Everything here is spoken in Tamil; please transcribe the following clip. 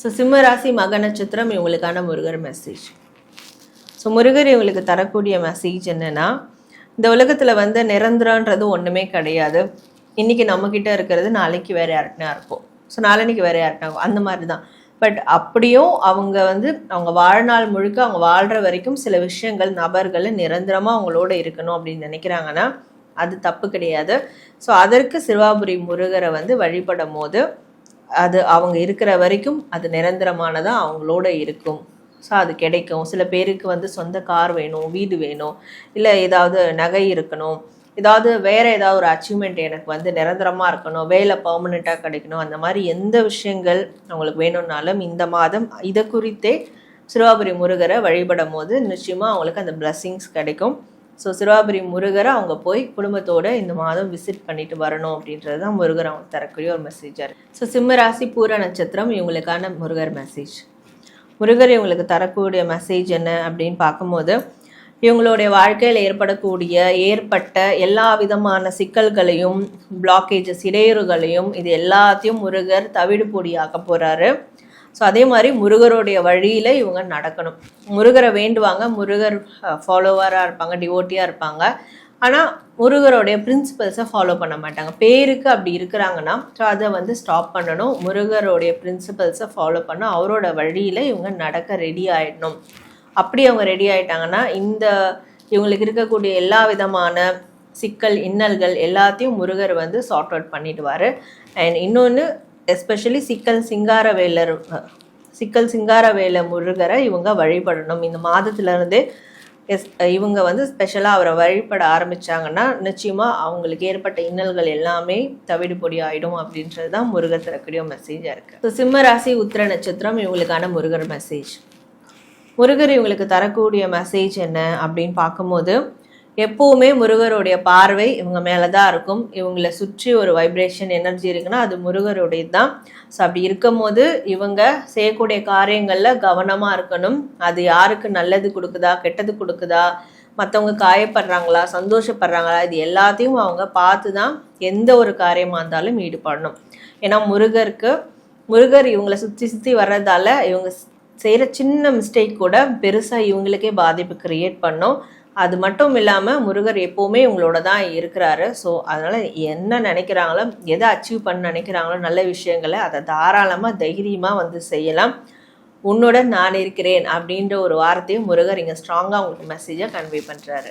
ஸோ சிம்ம ராசி மக நட்சத்திரம் இவங்களுக்கான முருகர் மெசேஜ் ஸோ முருகர் இவங்களுக்கு தரக்கூடிய மெசேஜ் என்னென்னா இந்த உலகத்தில் வந்து நிரந்தரன்றது ஒன்றுமே கிடையாது. இன்னைக்கு நம்மக்கிட்ட இருக்கிறது நாளைக்கு வேறு யாருக்குனா இருக்கும் ஸோ நாளைக்கு வேறு யாருக்குனா இருக்கும் அந்த மாதிரி தான் பட் அப்படியும் அவங்க வந்து அவங்க வாழ்நாள் முழுக்க அவங்க வாழ்கிற வரைக்கும் சில விஷயங்கள் நபர்கள் நிரந்தரமாக அவங்களோட இருக்கணும் அப்படின்னு நினைக்கிறாங்கன்னா அது தப்பு கிடையாது. ஸோ அதற்கு சிறுவாபுரி முருகரை வந்து வழிபடும் போது அது அவங்க இருக்கிற வரைக்கும் அது நிரந்தரமானதாக அவங்களோட இருக்கும். ஸோ அது கிடைக்கும். சில பேருக்கு வந்து சொந்த கார் வேணும் வீடு வேணும் இல்லை ஏதாவது நகை இருக்கணும். ஏதாவது வேற ஏதாவது ஒரு அச்சீவ்மெண்ட் எனக்கு வந்து நிரந்தரமாக இருக்கணும் வேலை பர்மனெண்ட்டாக கிடைக்கணும். அந்த மாதிரி எந்த விஷயங்கள் அவங்களுக்கு வேணும்னாலும் இந்த மாதம் இதை குறித்தே சிறுவாபுரி முருகரை வழிபடும் போது நிச்சயமாக அவங்களுக்கு அந்த பிளஸ்ஸிங்ஸ் கிடைக்கும். ஸோ சிறுவாபுரி முருகரை அவங்க போய் குடும்பத்தோடு இந்த மாதம் விசிட் பண்ணிட்டு வரணும் அப்படின்றது தான் முருகர் அவங்க தரக்கூடிய ஒரு மெசேஜாக இருக்குது ஸோ சிம்மராசி பூர நட்சத்திரம் இவங்களுக்கான முருகர் மெசேஜ் முருகர் இவங்களுக்கு தரக்கூடிய மெசேஜ் என்ன அப்படின்னு பார்க்கும்போது இவங்களுடைய வாழ்க்கையில் ஏற்படக்கூடிய ஏற்பட்ட எல்லா விதமான சிக்கல்களையும் பிளாக்கேஜஸ் இடையூறுகளையும் இது எல்லாத்தையும் முருகர் தவிடு பொடியாக்க போகிறாரு ஸோ அதே மாதிரி முருகருடைய வழியில் இவங்க நடக்கணும். முருகரை வேண்டுவாங்க முருகர் ஃபாலோவராக இருப்பாங்க டிவோட்டியாக இருப்பாங்க. ஆனால் முருகருடைய பிரின்சிபல்ஸை ஃபாலோ பண்ண மாட்டாங்க. பேருக்கு அப்படி இருக்கிறாங்கன்னா ஸோ அதை வந்து ஸ்டாப் பண்ணணும். முருகருடைய பிரின்சிபல்ஸை ஃபாலோ பண்ண அவரோட வழியில் இவங்க நடக்க ரெடி ஆகிடணும் அப்படி அவங்க ரெடி ஆகிட்டாங்கன்னா இந்த இவங்களுக்கு இருக்கக்கூடிய எல்லா விதமான சிக்கல் இன்னல்கள் எல்லாத்தையும் முருகர் வந்து சார்ட் அவுட் பண்ணிடுவார். அண்ட் இன்னொன்று எஸ்பெஷலி சிக்கல் சிங்காரவேலர் சிக்கல் சிங்காரவேல முருகரை இவங்க வழிபடணும். இந்த மாதத்துலேருந்தே எஸ் இவங்க வந்து ஸ்பெஷலாக அவரை வழிபட ஆரம்பித்தாங்கன்னா நிச்சயமாக அவங்களுக்கு ஏற்பட்ட இன்னல்கள் எல்லாமே தவிடு பொடி ஆகிடும் அப்படின்றது தான் முருகர் தரக்கூடிய மெசேஜாக இருக்குது ஸோ சிம்ம ராசி உத்திர நட்சத்திரம் இவங்களுக்கான முருகர் மெசேஜ் முருகர் இவங்களுக்கு தரக்கூடிய மெசேஜ் என்ன அப்படின்னு பார்க்கும்போது எப்போவுமே முருகருடைய பார்வை இவங்க மேலே தான் இருக்கும். இவங்களை சுற்றி ஒரு வைப்ரேஷன் எனர்ஜி இருக்குன்னா அது முருகருடையது தான் ஸோ அப்படி இருக்கும் போது இவங்க செய்யக்கூடிய காரியங்களில் கவனமாக இருக்கணும். அது யாருக்கு நல்லது கொடுக்குதா கெட்டது கொடுக்குதா மற்றவங்க காயப்படுறாங்களா சந்தோஷப்படுறாங்களா இது எல்லாத்தையும் அவங்க பார்த்து தான் எந்த ஒரு காரியமாக இருந்தாலும் ஈடுபடணும். ஏன்னா முருகருக்கு முருகர் இவங்களை சுற்றி சுற்றி வர்றதால இவங்க செய்கிற சின்ன மிஸ்டேக் கூட பெருசாக இவங்களுக்கே பாதிப்பு க்ரியேட் பண்ணோம். அது மட்டும் இல்லாமல் முருகர் எப்போவுமே இவங்களோட தான் இருக்கிறாரு. ஸோ அதனால் என்ன நினைக்கிறாங்களோ எதை அச்சீவ் பண்ண நினைக்கிறாங்களோ நல்ல விஷயங்களை அதை தாராளமாக தைரியமாக வந்து செய்யலாம். உன்னுடன் நான் இருக்கிறேன் அப்படின்ற ஒரு வார்த்தையும் முருகர் இங்கே ஸ்ட்ராங்காக உங்களுக்கு மெசேஜை கன்வே பண்ணுறாரு